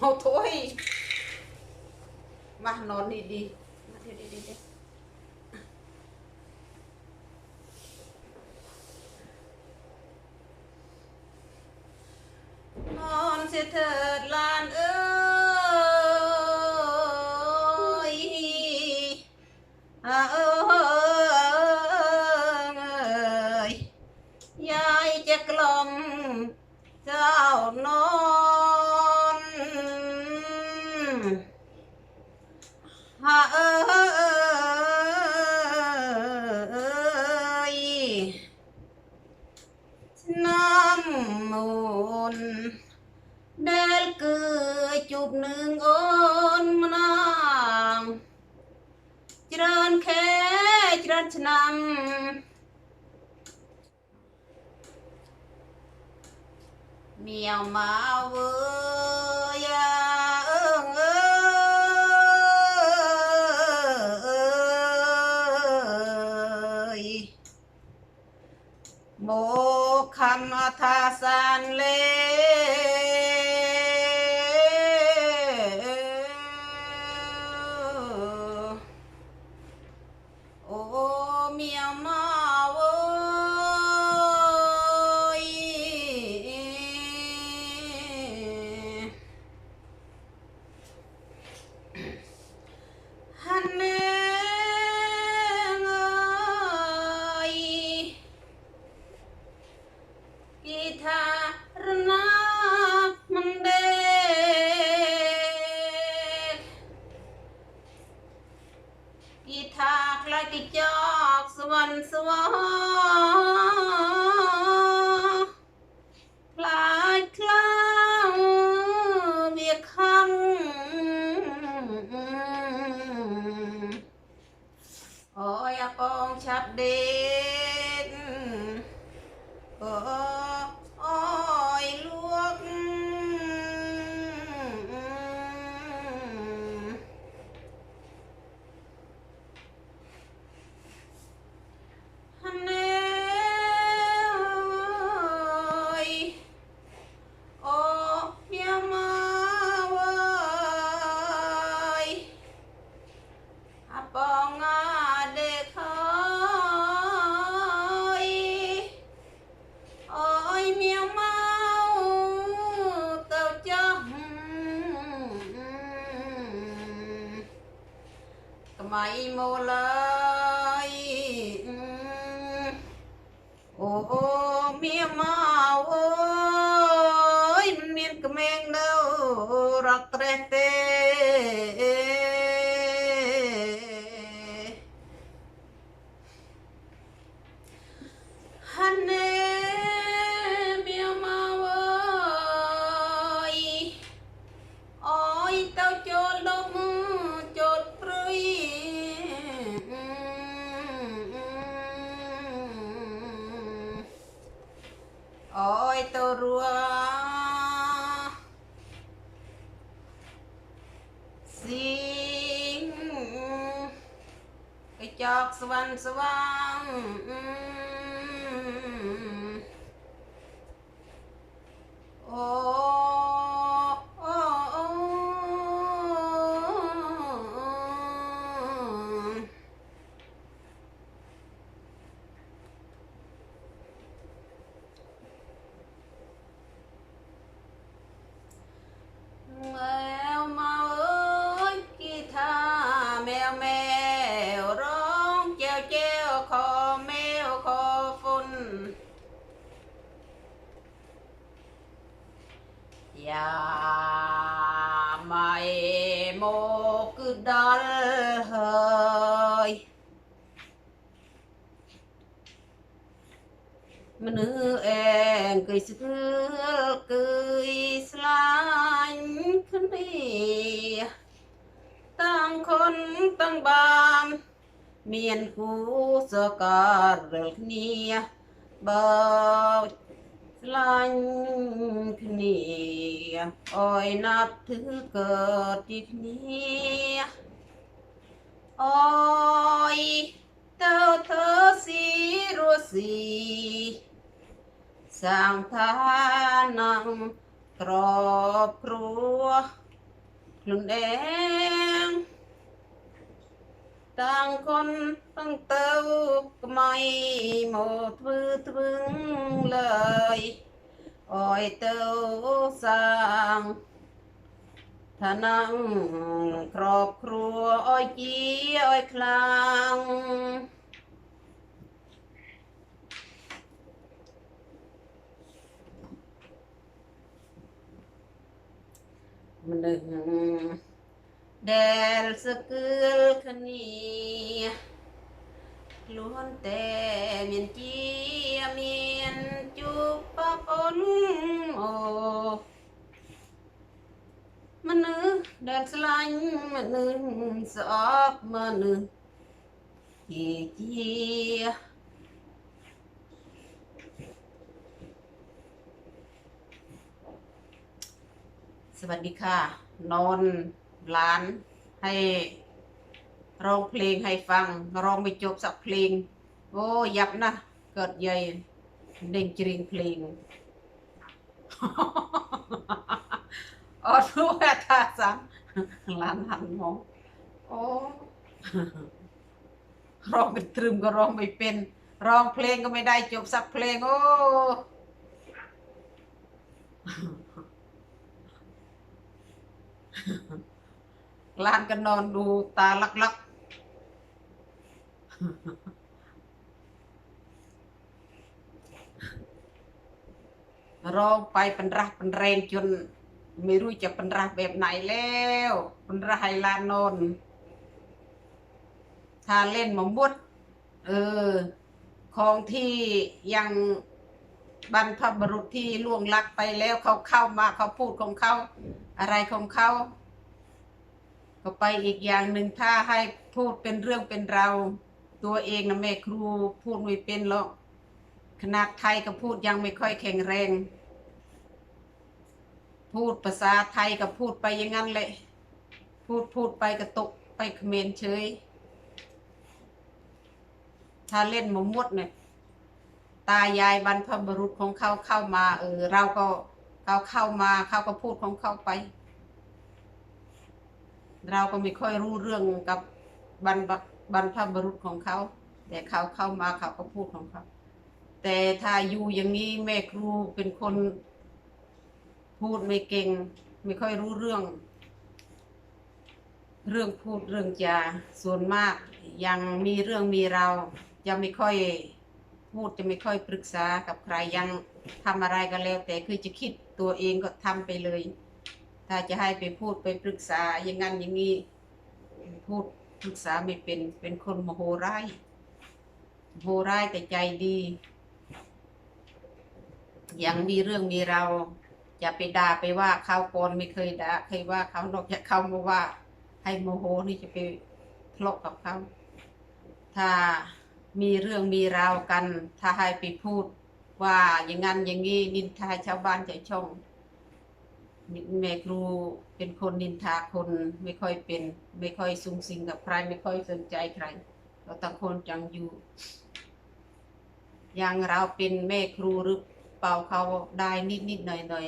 mau thôi mà nó đi đi เมียวมาเวอร์ยาเอิงเอโมคันาสันเล មៃមូលៃអូមៀមកអើយមានក្មេងនៅរកត្រេះទេ box once a while. Oh. យាម៉ៃមកគឺដល់ហើយមនុស្សអែងគឺស្គើគឺស្លាញ់គ្នាតាំងคนតាំងបានមានគូសការលគ្នាបើស្លាញ់គ្នា ទាំងអើយណាប់ធឺកើតទីគ្នាអើយតើធ្វើស៊ីរស់ស៊ីសាងថានាំក្របគ្រួខ្លួនឯងតាំងគុនតាំងទៅក្មៃមកធ្វើធ្វើងឡើយ วึงเลยโอ้ยเต้าสร้างทานังครอบครัวอ้อยจีอ้อยคลางมันหนึ่งแดลสกุลคณี ล้วนแต่เมียนจีเมียนจุบปะปนโอมันนึกแดลสลายมันนึกสอบมันนึกจีจีสวัสดีค่ะ นอนร้านให้ ร้องเพลงให้ฟัง ร้องไม่จบสักเพลง โอ้ยับนะ เกิดใหญ่เด้งจริงเพลงออรู้ว่าทาสังร้านหันมองโอ้ร้องเป็นตรึมก็ร้องไม่เป็น ร้องเพลงก็ไม่ได้จบสักเพลง โอ้ลานก็นอนดูตาลัก ลักร้องไปเป็นรักเป็นแรงจนไม่รู้จะเป็นรักแบบไหนแล้วเป็นรักให้หลานนนถ้าเล่นมมุดเออ ของที่ยังบรรพบุรุษที่ล่วงลับไปแล้วเขาเข้ามาเขาพูดของเขา อะไรของเขาก็ไปอีกอย่างหนึ่งถ้าให้พูดเป็นเรื่องเป็นราว ตัวเองนะแม่ครูพูดไม่เป็นหรอกขนาดไทยก็พูดยังไม่ค่อยแข็งแรง พูดภาษาไทยก็พูดไปอย่างนั้นแหละพูดพูดไปก็ตกไปเขมรเฉย ถ้าเล่นหมมดเนี่ยตายายบรรพบุรุษของเขาเข้ามาเออเราก็เขาเข้ามาเขาก็พูดของเขาไป เราก็ไม่ค่อยรู้เรื่องกับบรรพ บรรพบุรุษของเขา แต่เขาเข้ามาเขาก็พูดของเขา แต่ถ้าอยู่อย่างนี้แม่ครูเป็นคนพูดไม่เก่ง ไม่ค่อยรู้เรื่อง เรื่องพูดเรื่องจาส่วนมากยังมีเรื่องมีเราวจะไม่ค่อยพูดจะไม่ค่อยปรึกษากับใครยังทำอะไรก็แล้ว แต่คือจะคิดตัวเองก็ทำไปเลย ถ้าจะให้ไปพูดไปปรึกษาอย่างนั้นอย่างนี้พูด ปรึกษาไม่เป็นเป็นคนโมโหร้ายโมโหร้ายแต่ใจดี ยังมีเรื่องมีเราวอย่าไปด่าไปว่าเขาก่อนไม่เคยด่าเคยว่าเขานอกจากเขามาว่า ให้โมโหนี่จะไปทะเลาะกับเขาถ้ามีเรื่องมีราวกัน ถ้าให้ไปพูดว่าอย่างนั้นอย่างนี้นินทาชาวบ้านใจช่อง แม่ครูเป็นคนนินทาคนไม่ค่อยเป็น ไม่ค่อยสูงสิงกับใคร ไม่ค่อยสนใจใคร เราต่างคนจังอยู่ อย่างเราเป็นแม่ครูหรือเปล่าเขาได้นิดนิดหน่อยหน่อย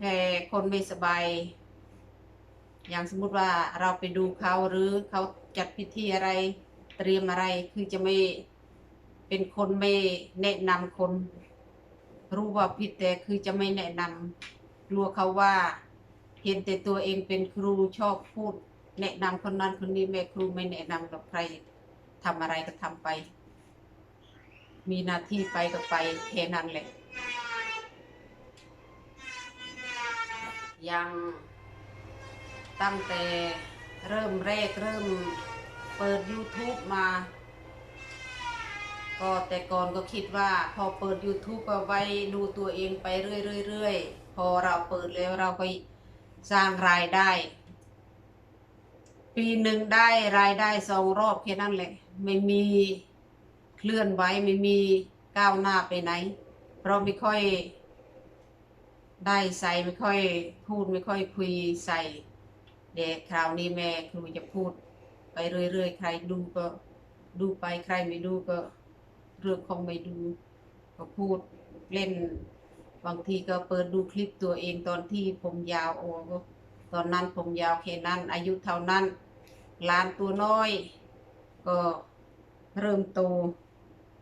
แต่คนไม่สบาย อย่างสมมุติว่าเราไปดูเขาหรือเขาจัดพิธีอะไรเตรียมอะไรคือจะไม่เป็นคนไม่แนะนำคน รู้ว่าผิดแต่คือจะไม่แนะนำ ลัวเขาว่า เห็นแต่ตัวเองเป็นครูชอบพูด แนะนำคนนั้นคนนี้แม่ครูไม่แนะนำกับใครทำอะไรก็ทำไป มีหน้าที่ไปก็ไปแค่นั้นแหละ ยังตั้งแต่เริ่มแรกเริ่มเปิด YouTube มา ก็แต่ก่อนก็คิดว่าพอเปิด YouTube ก็ไว้ดูตัวเองไปเรื่อยๆๆ พอเราเปิดแล้วเราก็สร้างรายได้ ปีหนึ่งได้รายได้สองรอบแค่นั้นแหละ ไม่มีเคลื่อนไหวไม่มีก้าวหน้าไปไหน เพราะไม่ค่อยได้ใส่ไม่ค่อยพูดไม่ค่อยคุยใส่เด็กคราวนี้แม่ครูจะพูด ไปเรื่อยๆ ใครดูก็ดูไปใครไม่ดูก็เรื่องของไม่ดู ก็พูดเล่น บางทีก็เปิดดูคลิปตัวเองตอนที่ผมยาวโอ้ก็ตอนนั้นผมยาวแค่นั้น อายุเท่านั้นหลานตัวน้อย ก็เริ่มโต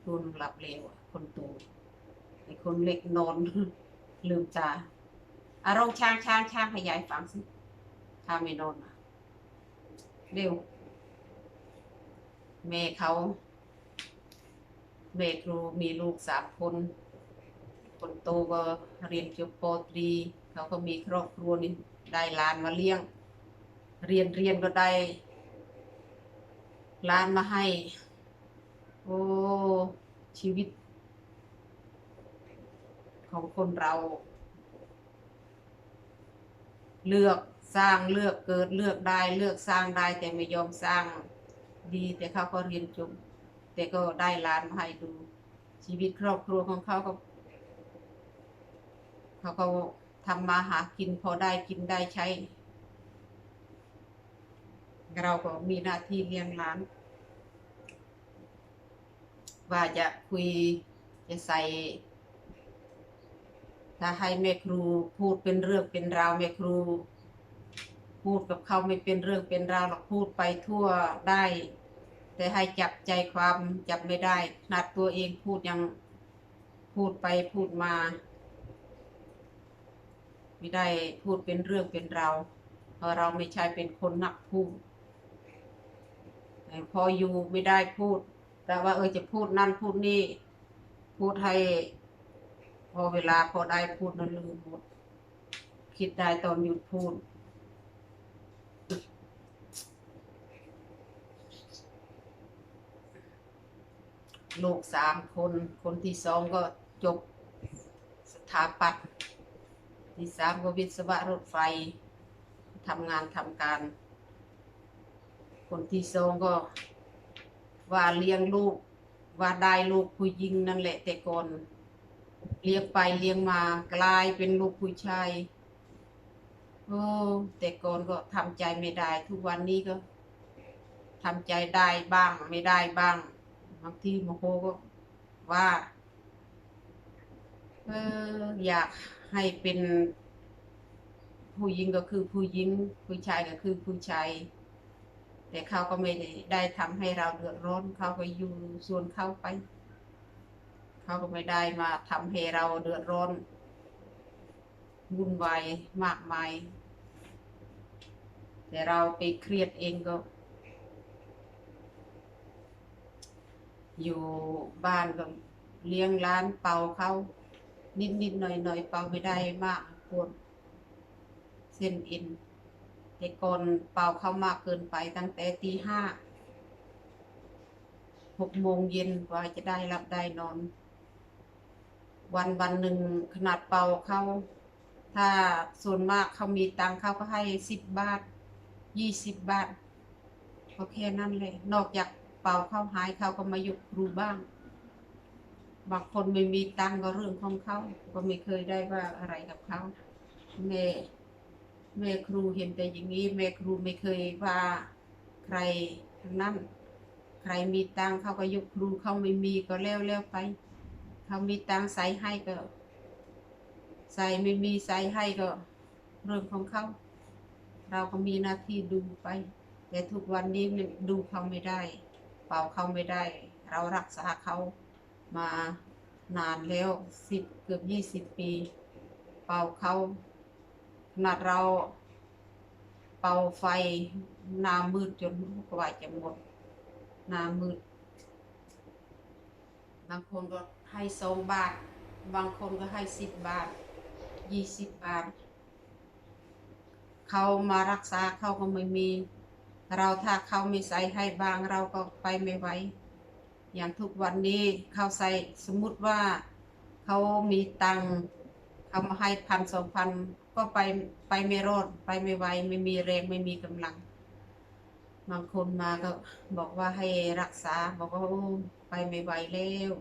ตัวหนึ่งหลับเร็วคนโตไอ้คนเล็กนอนลืมตาอารมณ์ช้างช้างช้างให้ยายฟังสิถ้าไม่นอนเร็วแม่เขาแม่ครูมีลูกสามคน คนโตก็เรียนจบปตรีเขาก็มีครอบครัวนี่ได้หลานมาเลี้ยง เรียนเรียนก็ได้หลานมาให้ โอ้ชีวิต ของคนเรา เลือกสร้างเลือกเกิดเลือกได้เลือกสร้างได้แต่ไม่ยอมสร้างดี แต่เขาก็เรียนจบแต่ก็ได้หลานมาให้ดูชีวิตครอบครัวของเขาก็ เขาก็ทำมาหากินพอได้กินได้ใช้ เราก็มีหน้าที่เลี้ยงหลาน ว่าจะคุยจะใส่ ถ้าให้แม่ครูพูดเป็นเรื่องเป็นราวแม่ครู พูดกับเขาไม่เป็นเรื่องเป็นราวหรอกพูดไปทั่วได้ แต่ให้จับใจความจับไม่ได้นาดตัวเองพูดยังพูดไปพูดมา ไม่ได้พูดเป็นเรื่องเป็นราวเพราะเราไม่ใช่เป็นคนนักพูดพออยู่ไม่ได้พูด แต่ว่าเออจะพูดนั่นพูดนี่ พูดให้พอเวลาพอได้พูดนั้นลืมหมด คิดได้ตอนหยุดพูด ลูกสามคน คนที่สองก็จบสถาปัตย์ ที่สามก็วิศวะรถไฟทำงานทำการ คนที่สองก็ว่าเลี้ยงลูก ว่าได้ลูกผู้หญิงนั่นแหละแต่ก่อนเลี้ยงไปเลี้ยงมากลายเป็นลูกผู้ชายโอ้แต่ก่อนก็ทำใจไม่ได้ ทุกวันนี้ก็ทำใจได้บ้างไม่ได้บ้างบางทีโมโหก็ว่า เอออยากให้เป็น ผู้หญิงก็คือผู้หญิงผู้ชายก็คือผู้ชายแต่เขาก็ไม่ได้ได้ทำให้เราเดือดร้อนเขาก็อยู่ส่วนเขาไป เขาก็ไม่ได้มาทำให้เราเดือดร้อนวุ่นวายมากมาย แต่เราไปเครียดเองก็ อยู่บ้านก็เลี้ยงร้านเป่าเขา นิดนิดๆหน่อยหน่อยๆเป่าไม่ได้มากปวดเส้นเอ็นแต่ก่อนเป่าเข้ามากเกินไปตั้งแต่ตีห้าหกโมงเย็นกว่าจะได้รับได้นอน วันวันหนึ่งขนาดเป่าเขาถ้าส่วนมากเขามีตังค์เขาก็ให้สิบบาทยี่สิบบาทก็แค่นั้นเลย นอกจากเป่าเขาหายเขาก็มาหยุคครูบ้าง บางคนไม่มีตังก็เรื่องของเขา ก็ไม่เคยได้ว่าอะไรกับเขาแม่แม่ครูเห็นแต่อย่างนี้ แม่ครูไม่เคยว่าใครทั้งนั้นใครมีตังเขาก็ยกครูเขาไม่มีก็แล้วแล้วไปเขามีตังใส่ให้ก็ ใส่ไม่มีใส่ให้ก็ เรื่องของเขาเราก็มีหน้าที่ดูไป แต่ทุกวันนี้ดูเขาไม่ได้ เป่าเขาไม่ได้ เรารักษาเขา มานานแล้วสิบเกือบยี่สิบปี เป่าเขาขนาดเราเป่าไฟหนามืดจนกว่าจะหมดหนามืด บางคนก็ให้สองบาท บางคนก็ให้สิบบาทยี่สิบบาท เขามารักษาเขาก็ไม่มี เราถ้าเขาไม่ใส่ให้บางเราก็ไปไม่ไหว อย่างทุกวันนี้เขาใส่สมมุติว่าเขามีตังเขามาให้พันสองพันก็ไปไปไม่รอดไปไม่ไหวไม่มีแรงไม่มีกำลังบางคนมาก็บอกว่าให้รักษา บอกว่าไปไม่ไหวแล้ว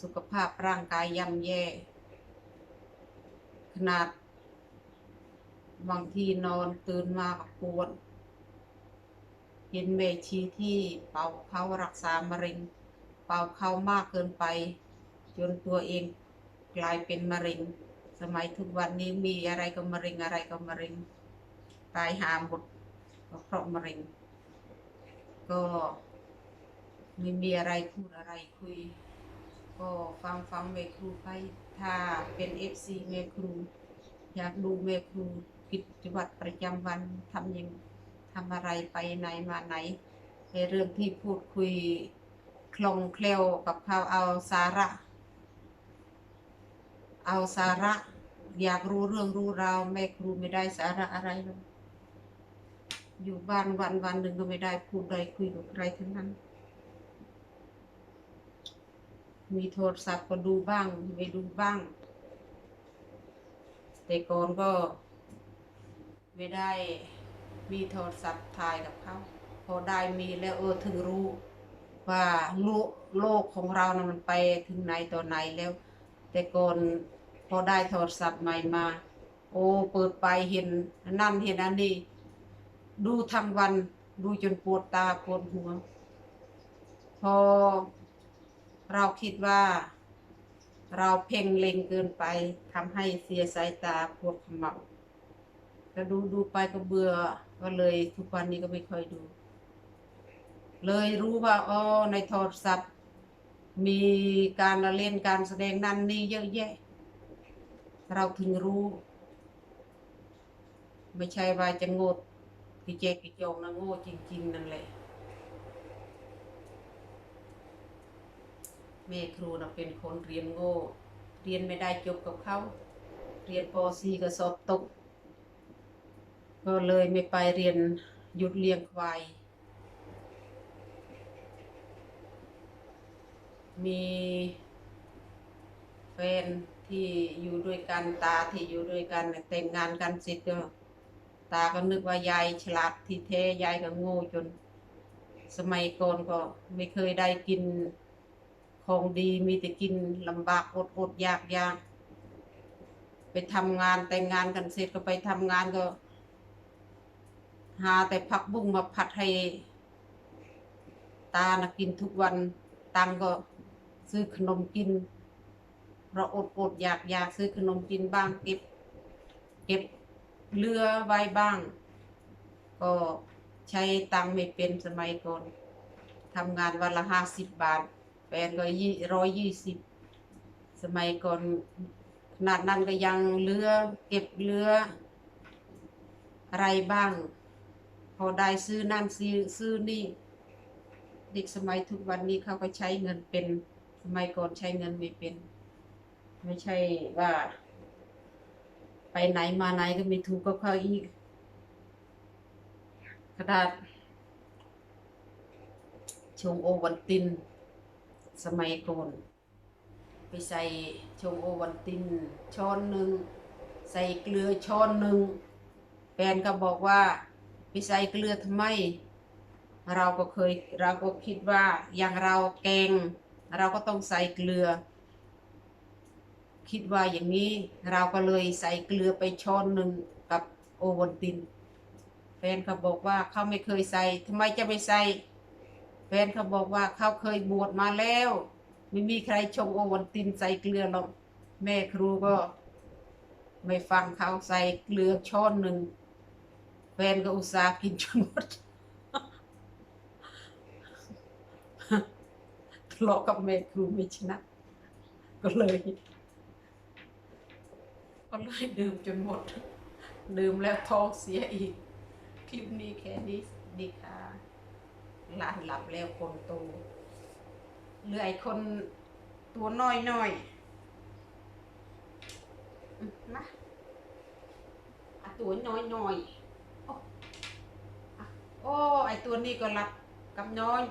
สุขภาพร่างกายย่ำแย่ ขนาดบางทีนอนตื่นมาก็ปวด เห็นเมชีที่เป่าเขารักษามะเร็ง เป่าเขามากเกินไป จนตัวเองกลายเป็นมะเร็ง สมัยทุกวันนี้มีอะไรก็มะเร็งอะไรก็มะเร็ง ตายหาหมดเพราะมะเร็ง ก็ไม่มีอะไรพูดอะไรคุย ก็ฟังฟังแม่ครูไป ถ้าเป็นเอฟซีแม่ครู อยากดูแม่ครูกิจวัตรประจำวันทำยังำอะไรไปไหนมาไหนในเรื่องที่พูดคุยคลองแคล่วกับเขาเอาสาระ เอาสาระ อยากรู้เรื่องรู้ราวแม่ครูไม่ได้สาระอะไรเลยอยู่บ้านวันวันหนึ่งก็ไม่ได้พูดใดคุยกับใครทั้งนั้น มีโทรศัพท์ก็ดูบ้างไม่ดูบ้าง แต่ก่อนก็ไม่ได้ มีโทรศัพท์ถ่ายกับเขาพอได้มีแล้วเออถึงรู้ ว่าโลกโลกของเรานะมันไปถึงไหนต่อไหนแล้ว แต่ก่อนพอได้โทรศัพท์ใหม่มา โอ้เปิดไปเห็นนนั่นเห็นอันนี้ ดูทั้งวันดูจนปวดตาปวดหัว พอเราคิดว่า เราเพ่งเล็งเกินไปทำให้เสียสายตาปวดขมับก็ดูดูไปก็เบื่อ ก็เลยทุกวันนี้ก็ไม่ค่อยดู เลยรู้ว่าอ๋อในโทรศัพท์ มีการละเล่นการแสดงนั่นนี่เยอะแยะ เราถึงรู้ ไม่ใช่ว่าจะโง่กิเจกิจงนะโง่จริง ๆ นั่นแหละแม่ครูนะเป็นคนเรียนโง่ เรียนไม่ได้จบกับเขา เรียนป .4 ก็สอบตก ก็เลยไม่ไปเรียนหยุดเลี้ยงควาย มีแฟนที่อยู่ด้วยกันตาที่อยู่ด้วยกันแต่งงานกันเสร็จก็ตาก็นึกว่ายายฉลาดที่แท้ยายก็โง่จน สมัยก่อนก็ไม่เคยได้กินของดีมีแต่กินลำบากอดอดอยากอยากไปทำงานแต่งงานกันเสร็จก็ไปทำงานก็ หาแต่ผักบุ้งมาผัดให้ตานะกินทุกวันตังก็ซื้อขนมกินเราอดอดอยากอยากซื้อขนมกินบ้างเก็บ เก็บเหลือไว้บ้าง ก็ใช้ตังไม่เป็นสมัยก่อนทำงานวันละห้าสิบบาทแฟนก็ยี่ร้อยยี่สิบสมัยก่อนขนาดนั้นก็ยังเหลือเก็บเหลืออะไรบ้าง อได้ซื้อนั่นซื้อซื้อนี่ เด็กสมัยทุกวันนี้เขาก็ใช้เงินเป็นสมัยก่อนใช้เงินไม่เป็น ไม่ใช่ว่า ไปไหนมาไหนก็ไม่ถูกกับเขาอีกกระดาษชงโอวันติน สมัยก่อนไปใส่ชงโอวันติน ช้อนหนึ่ง ใส่เกลือช้อนหนึ่งแฟนก็บอกว่า ไปใส่เกลือทำไม เราก็เคยเราก็คิดว่าอย่างเราแกง เราก็ต้องใส่เกลือ คิดว่าอย่างนี้เราก็เลยใส่เกลือไปช้อนหนึ่งกับโอวัลตินแฟนเขาบอกว่าเขาไม่เคยใส่ทำไมจะไม่ใส่แฟนเขาบอกว่าเขาเคยบวชมาแล้ว ไม่มีใครชงโอวัลตินใส่เกลือหรอกแม่ครูก็ ไม่ฟังเขาใส่เกลือช้อนหนึ่ง นก็อุตส่าห์กินจนหมดทะเลาะกับแม่ครูไม่ชนะ ก็เลยก็เลยดื่มจนหมด ดื่มแล้วท้องเสียอีก คลิปนี้แค่นี้ดีค่ะหลานหลับแล้วคนโตเหลือไอ้คนตัวน้อยน้อยมนะอะตัวน้อยน้อย โอ้ไอตัวนี้ก็หลับกับนอน